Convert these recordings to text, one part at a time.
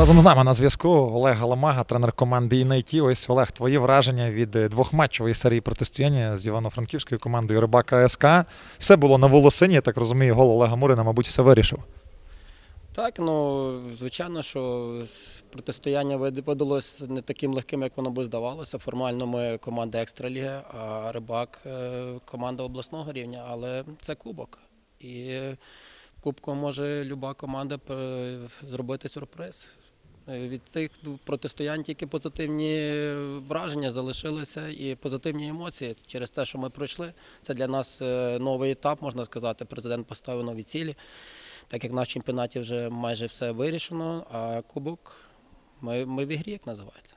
Разом з нами на зв'язку Олег Галамага, тренер команди «Інайті». Ось Олег, твої враження від е, двохматчевої серії протистояння з Івано-Франківською командою Рибака СК. Все було на волосині, я так розумію, гол Олега Мурина, мабуть, все вирішив. Так, ну звичайно, що протистояння вид- видалось не таким легким, як воно би здавалося. Формально ми команда екстраліги, а рибак е, команда обласного рівня, але це кубок. І в кубку може люба команда зробити сюрприз. Е, Від тих ну, протистоянь тільки позитивні враження залишилися і позитивні емоції через те, що ми пройшли. Це для нас е, новий етап, можна сказати. Президент поставив нові цілі так як нашому чемпіонаті вже майже все вирішено, а кубок ми, ми в ігрі, як називається.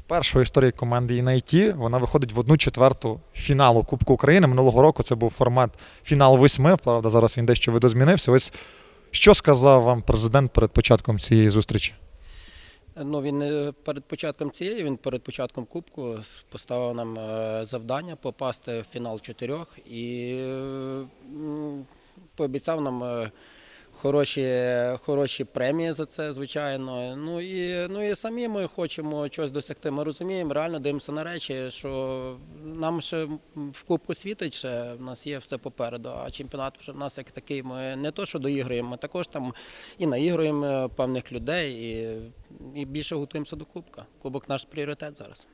Вперше історії команди «Інайті» вона виходить в одну четверту фіналу Кубку України. Минулого року це був формат фінал восьми. Правда, зараз він дещо видозмінився. Ось що сказав вам президент перед початком цієї зустрічі? Ну, він перед початком цієї, він перед початком кубку поставив нам е, завдання попасти в фінал чотирьох і е, пообіцяв нам е, хороші, хороші премії за це, звичайно. Ну і, ну і самі ми хочемо щось досягти. Ми розуміємо, реально дивимося на речі, що нам ще в кубку світить, ще в нас є все попереду, а чемпіонат вже в нас як такий. Ми не то, що доіграємо, ми також там і наігруємо певних людей, і, і більше готуємося до кубка. Кубок наш пріоритет зараз.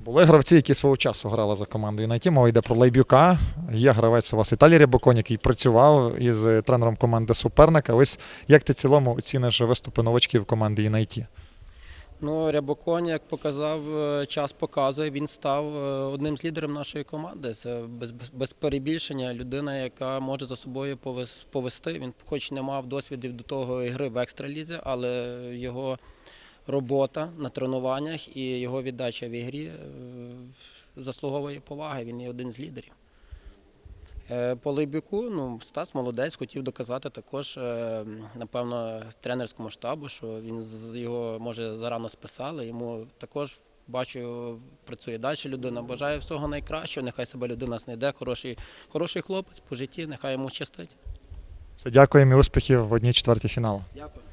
Були гравці, які свого часу грали за командою «Інайті». Мова йде про Лейбюка. Є гравець у вас Віталій Рябоконь, який працював із тренером команди суперника. Ось як ти цілому оціниш виступи новачків команди «Інайті»? Ну, Рябоконь, як показав, е, час показує, він став е, одним з лідерів нашої команди. Це без, без, перебільшення людина, яка може за собою повес- повести. Він хоч не мав досвідів до того ігри в екстралізі, але його робота на тренуваннях і його віддача в ігрі е, заслуговує поваги. Він є один з лідерів. Е, По Лейбюку, ну, Стас молодець, хотів доказати також, е, напевно, тренерському штабу, що він його може зарано списали. Йому також бачу, працює далі людина. Бажаю всього найкращого. Нехай себе людина знайде. Хороший, хороший хлопець по житті, нехай йому щастить. Все, дякуємо і успіхів в одній четвертій фіналу. Дякую.